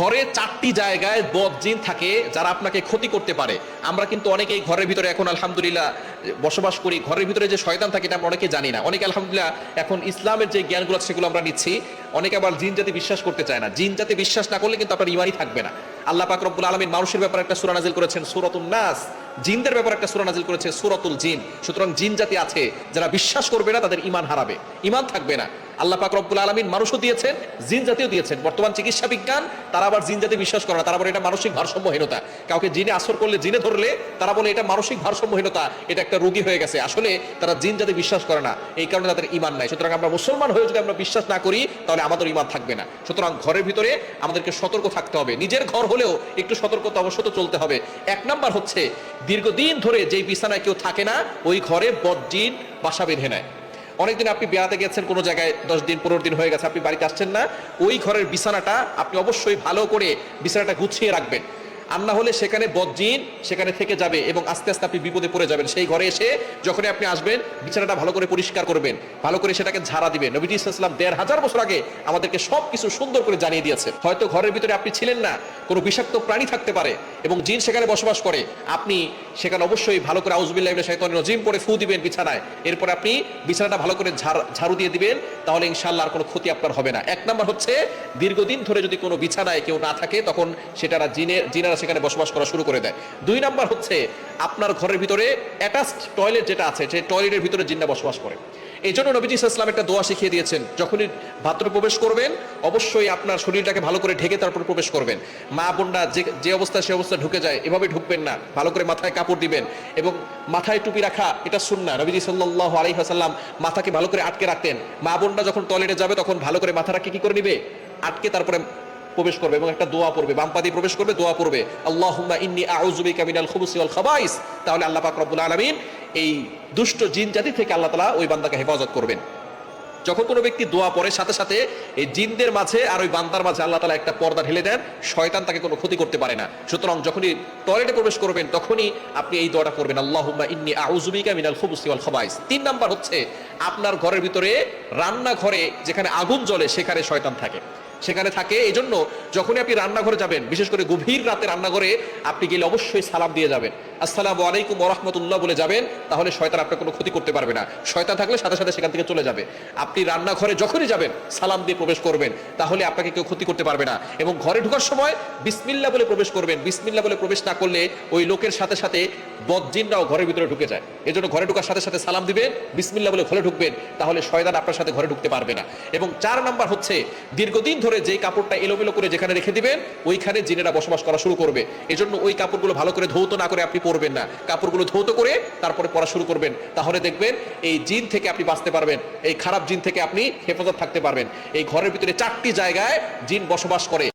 ঘরে চারটি জায়গায় বদ জিন থাকে যারা আপনাকে ক্ষতি করতে পারে। আমরা কিন্তু অনেকেই ঘরের ভিতরে এখন আলহামদুলিল্লাহ বসবাস করি। ঘরের ভিতরে যে শয়তান থাকে এটা আমরা অনেকে জানি না। অনেকে আলহামদুলিল্লাহ এখন ইসলামের যে জ্ঞানগুলো সেগুলো আমরা নিচ্ছি। অনেকে আবার জিন জাতি বিশ্বাস করতে চায় না। জিন জাতি বিশ্বাস না করলে কিন্তু আপনার ইমানই থাকবে না। আল্লাহ পাক রব্বুল আলমিন মানুষের ব্যাপারে একটা সুরা নাজিল করেছেন সুরাতুল নাস। জিনদের ব্যাপারে একটা সুরা নাজিল করেছে, সুরাতুল জিন। সুতরাং জিন জাতি আছে, যারা বিশ্বাস করবে না তাদের ইমান হারাবে। ইমান থাকবে না। আল্লাহ পাক রব্বুল আলমিন মানুষও দিয়েছেন, জিন জাতিও দিয়েছেন। বর্তমান চিকিৎসা বিজ্ঞান, তারা আবার জিন জাতি বিশ্বাস করে না, তারা বলে এটা মানসিক ভারসাম্যহীনতা। কাউকে জিনে আসর করলে, জিনে ধরলে, তারা বলে এটা মানসিক ভারসাম্যহীনতা, এটা একটা রোগী হয়ে গেছে। আসলে তারা জিন জাতি বিশ্বাস করে না, এই কারণে তাদের ইমান নাই। সুতরাং আমরা মুসলমান হয়ে যদি আমরা বিশ্বাস না করি, তাহলে আমাদের ইমান থাকবে না। সুতরাং ঘরের ভিতরে আমাদেরকে সতর্ক থাকতে হবে। নিজের ঘর হলেও একটু সতর্কতা অবশ্যই তো চলতে হবে। এক নাম্বার হচ্ছে, দীর্ঘদিন ধরে যেই বিছানায় কেউ থাকে না, ওই ঘরে বজ্জিন বাসা বেঁধে নেয়। অনেকদিন আপনি বেড়াতে গেছেন, কোনো জায়গায় দশ দিন, পনেরো দিন হয়ে গেছে, আপনি বাড়িতে আসছেন না। ওই ঘরের বিছানাটা আপনি অবশ্যই ভালো করে বিছানাটা গুছিয়ে রাখবেন। আর না হলে সেখানে বজ্জিন সেখানে থেকে যাবে এবং আস্তে আস্তে আপনি বিপদে পড়ে যাবেন। সেই ঘরে এসে যখনই আপনি আসবেন, বিছানাটা ভালো করে পরিষ্কার করবেন, ভালো করে সেটাকে ঝাড়া দিবেন। নবীজি ইসলাম দেড় হাজার বছর আগে আমাদেরকে সব কিছু সুন্দর করে জানিয়ে দিয়েছে হয়তো ঘরের ভিতরে আপনি ছিলেন না, কোনো বিষাক্ত প্রাণী থাকতে পারে এবং জিন সেখানে বসবাস করে। আপনি সেখানে অবশ্যই ভালো করে আউজবিল্লাহ শাইতান নজিম পরে ফু দিবেন বিছানায়। এরপর আপনি বিছানাটা ভালো করে ঝাড়ু দিয়ে দিবেন, তাহলে ইনশাল্লাহ আর কোনো ক্ষতি আপনার হবে না। এক নাম্বার হচ্ছে, দীর্ঘদিন ধরে যদি কোনো বিছানায় কেউ না থাকে, তখন সেটারা জিনের জিনারা সেখানে বসবাস করা শুরু করে দেয়। দুই নাম্বার হচ্ছে আপনার ঘরের ভিতরে অ্যাটাচড টয়লেট যেটা আছে সেই টয়লেটের ভিতরে জিন্না বসবাস করে। এই জন্য নবীজি ইসলাম একটা দোয়া শিখিয়ে দিয়েছেন, যখনই ভাদ্র প্রবেশ করবেন, অবশ্যই আপনার শরীরটাকে ভালো করে ঢেকে তারপর প্রবেশ করবেন। মা, বোনরা যে যে অবস্থা, সে অবস্থা ঢুকে যায়, এভাবে ঢুকবেন না, ভালো করে মাথায় কাপড় দিবেন এবং মাথায় টুপি রাখা, এটা সুন্না নবীজি সাল্লাহ আলী হাসাল্লাম মাথাকে ভালো করে আটকে রাখতেন। মা, বোনরা যখন টয়লেটে যাবে, তখন ভালো করে মাথাটাকে কি করে নিবে? আটকে তারপরে প্রবেশ করবে এবং একটা দোয়া পড়বে, বাম পা দিয়ে প্রবেশ করবে, দোয়া পড়বে। আল্লাহ ইন্নি আউজুবি কামিনাল মিনাল খুবুসি ওয়াল খাবাইস। তাহলে আল্লাহ পাক রব্বুল আলামিন এই দুষ্ট জিন জাতি থেকে আল্লাহ তালা ওই বান্দাকে হেফাজত করবেন। যখন কোনো ব্যক্তি দোয়া পড়ে, সাথে সাথে এই জিনদের মাঝে আর ওই বান্দার মাঝে আল্লাহ তালা একটা পর্দা ঢেলে দেন, শয়তান তাকে কোনো ক্ষতি করতে পারে না। সুতরাং যখনই টয়লেটে প্রবেশ করবেন, তখনই আপনি এই দোয়াটা করবেন আল্লাহুম্মা ইন্নী আউযুবিকা মিনাল খুবুসি ওয়াল খাবাইস। তিন নাম্বার হচ্ছে, আপনার ঘরের ভিতরে রান্নাঘরে যেখানে আগুন জ্বলে, সেখানে শয়তান থাকে। সেখানে থাকে এই জন্য যখনই আপনি রান্নাঘরে যাবেন, বিশেষ করে গভীর রাতে রান্নাঘরে, আপনি গেলে অবশ্যই সালাম দিয়ে যাবেন। আসসালামু আলাইকুম ওরহমতুল্লাহ বলে যাবেন, তাহলে শয়তান আপনার কোনো ক্ষতি করতে পারবে না। শয়তান থাকলে সাথে সাথে সেখান থেকে চলে যাবে। আপনি রান্নাঘরে যখনই যাবেন, সালাম দিয়ে প্রবেশ করবেন, তাহলে আপনাকে কেউ ক্ষতি করতে পারবে না। এবং ঘরে ঢোকার সময় বিসমিল্লা বলে প্রবেশ করবেন। বিসমিল্লা বলে প্রবেশ না করলে ওই লোকের সাথে সাথে বদজিনরাও ঘরের ভিতরে ঢুকে যায়। এই জন্য ঘরে ঢোকার সাথে সাথে সালাম দিবেন, বিসমিল্লা বলে ঘরে ঢুকবেন, তাহলে শয়তান আপনার সাথে ঘরে ঢুকতে পারবে না। এবং চার নাম্বার হচ্ছে, দীর্ঘদিন ধরে যেই কাপড়টা এলোমেলো করে যেখানে রেখে দিবেন, ওইখানে জিনেরা বসবাস করা শুরু করবে। এজন্য ওই কাপড়গুলো ভালো করে ধৌত না করে আপনি পরবেন না। কাপড়গুলো ধৌত করে তারপরে পরা শুরু করবেন। তাহলে দেখবেন এই জিন থেকে আপনি বাঁচতে পারবেন। এই খারাপ জিন থেকে আপনি হেফাজত থাকতে পারবেন। এই ঘরের ভিতরে চারটি জায়গায় জিন বসবাস করে।